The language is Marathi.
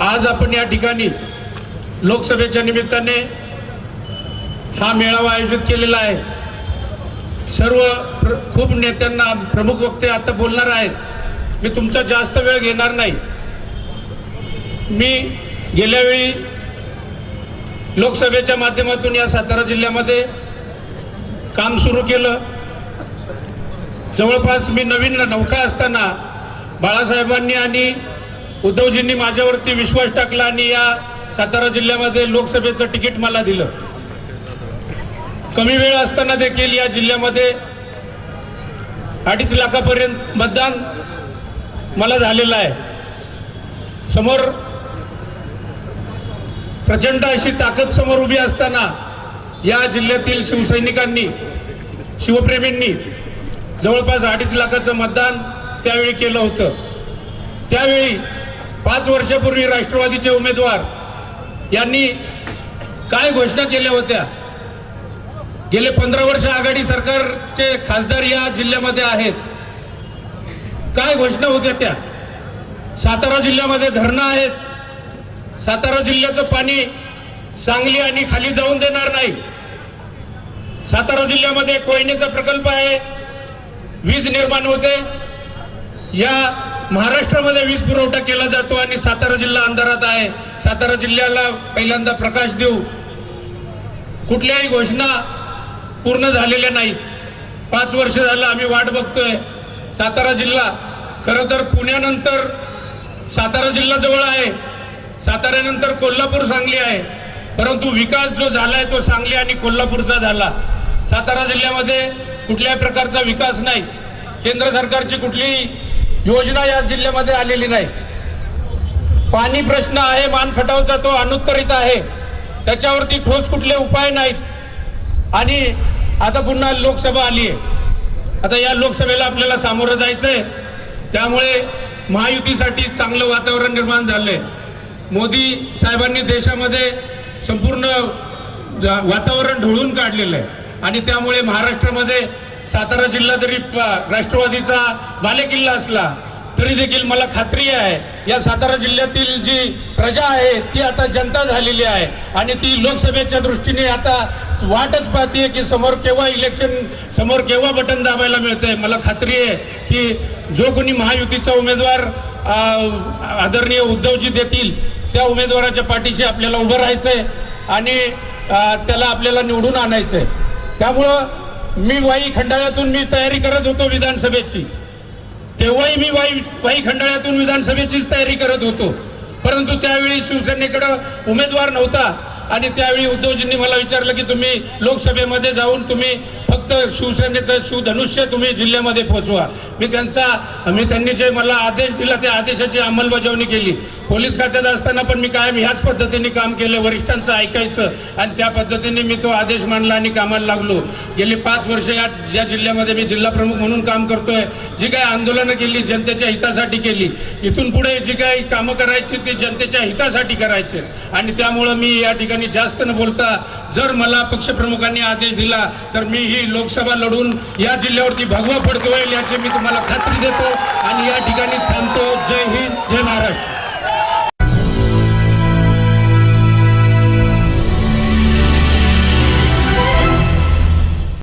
आज आपण या ठिकाणी लोकसभेच्या निमित्ताने हा मेळावा आयोजित केलेला आहे. सर्व प्र- खूप नेत्यांना प्रमुख वक्ते आता बोलणार आहेत. मी तुमचा जास्त वेळ घेणार नाही. मी गेल्यावेळी लोकसभेच्या माध्यमातून या सातारा जिल्ह्यामध्ये काम सुरू केलं. जवळपास मी नवीन नौका असताना बाळासाहेबांनी आणि उद्धवजींनी माझ्यावरती विश्वास टाकला आणि या सातारा जिल्ह्यामध्ये लोकसभेचं तिकीट मला दिलं. कमी वेळ असताना देखील या जिल्ह्यामध्ये अडीच लाखापर्यंत मतदान मला झालेलं आहे. समोर प्रचंड अशी ताकद समोर उभी असताना या जिल्ह्यातील शिवसैनिकांनी शिवप्रेमींनी जवळपास अडीच लाखाचं मतदान त्यावेळी केलं होतं. त्यावेळी पाच वर्षापूर्वी राष्ट्रवादीचे उमेदवार यांनी काय घोषणा केल्या होत्या? गेले पंधरा वर्ष आघाडी सरकारचे खासदार या जिल्ह्यामध्ये आहेत. काय घोषणा होत्या त्या? सातारा जिल्ह्यामध्ये धरणं आहेत. सातारा जिल्ह्याचं पाणी सांगली आणि खाली जाऊन देणार नाही. सातारा जिल्ह्यामध्ये कोयनेचा प्रकल्प आहे. वीज निर्माण होते. या महाराष्ट्रामध्ये वीज पुरवठा केला जातो आणि सातारा जिल्हा अंधारात आहे. सातारा जिल्ह्याला पहिल्यांदा प्रकाश देऊ. कुठल्याही घोषणा पूर्ण झालेल्या नाही पाच वर्ष झालं आम्ही वाट बघतोय. सातारा जिल्हा खरं तर पुण्यानंतर सातारा जिल्हा जवळ आहे. साताऱ्यानंतर कोल्हापूर सांगली आहे. परंतु विकास जो झालाय तो सांगली आणि कोल्हापूरचा झाला. सातारा जिल्ह्यामध्ये कुठल्याही प्रकारचा विकास नाही. केंद्र सरकारची कुठलीही योजना या जिल्ह्यामध्ये आलेली नाही. पाणी प्रश्न आहे मान खटावचा तो अनुत्तरित आहे. त्याच्यावरती ठोस कुठले उपाय नाहीत. आणि आता पुन्हा लोकसभा आली आहे. आता या लोकसभेला आपल्याला सामोरं जायचं आहे त्यामुळे महायुतीसाठी चांगलं वातावरण निर्माण झालंय. मोदी साहेबांनी देशामध्ये संपूर्ण वातावरण ढोळून काढलेलं आहे. आणि त्यामुळे महाराष्ट्रामध्ये सातारा जिल्हा जरी प- राष्ट्रवादीचा बालेकिल्ला असला तरी देखील मला खात्री आहे या सातारा जिल्ह्यातील जी प्रजा आहे ती आता जनता झालेली आहे. आणि ती लोकसभेच्या दृष्टीने आता वाटच पाहते की समोर केव्हा इलेक्शन समोर केव्हा बटन दाबायला मिळतंय. मला खात्री आहे की जो कोणी महायुतीचा उमेदवार आदरणीय उद्धवजी देतील त्या उमेदवाराच्या पाठीशी आपल्याला उभं राहायचं आहे आणि त्याला आपल्याला निवडून आणायचं आहे त्यामुळं मी वाई खंडाळ्यातून मी तयारी करत होतो विधानसभेची. तेव्हाही मी वाई वाई खंडाळ्यातून विधानसभेचीच तयारी करत होतो. परंतु त्यावेळी शिवसेनेकडं उमेदवार नव्हता. आणि त्यावेळी उद्धवजींनी मला विचारलं की तुम्ही लोकसभेमध्ये जाऊन तुम्ही फक्त शिवसेनेचं शिवधनुष्य तुम्ही जिल्ह्यामध्ये पोहोचवा मी त्यांचा मी त्यांनी जे मला आदेश दिला त्या आदेशाची अंमलबजावणी केली. पोलीस खात्यात असताना पण मी कायम ह्याच पद्धतीने काम केलं वरिष्ठांचं ऐकायचं आणि त्या पद्धतीने मी तो आदेश मांडला आणि कामाला लागलो. गेली पाच वर्ष या या जिल्ह्यामध्ये मी जिल्हा प्रमुख म्हणून काम करतोय. जी काही आंदोलनं केली जनतेच्या हितासाठी केली. इथून पुढे जी काही कामं करायची ती जनतेच्या हितासाठी करायचे. आणि त्यामुळं मी या ठिकाणी जास्त न बोलता जर मला पक्षप्रमुखांनी आदेश दिला तर मी ही लोकसभा लढून या जिल्ह्यावरती भगवा फडकवेल याची मी तुम्हाला खात्री देतो आणि या ठिकाणी थांबतो. जय हिंद जय महाराष्ट्र.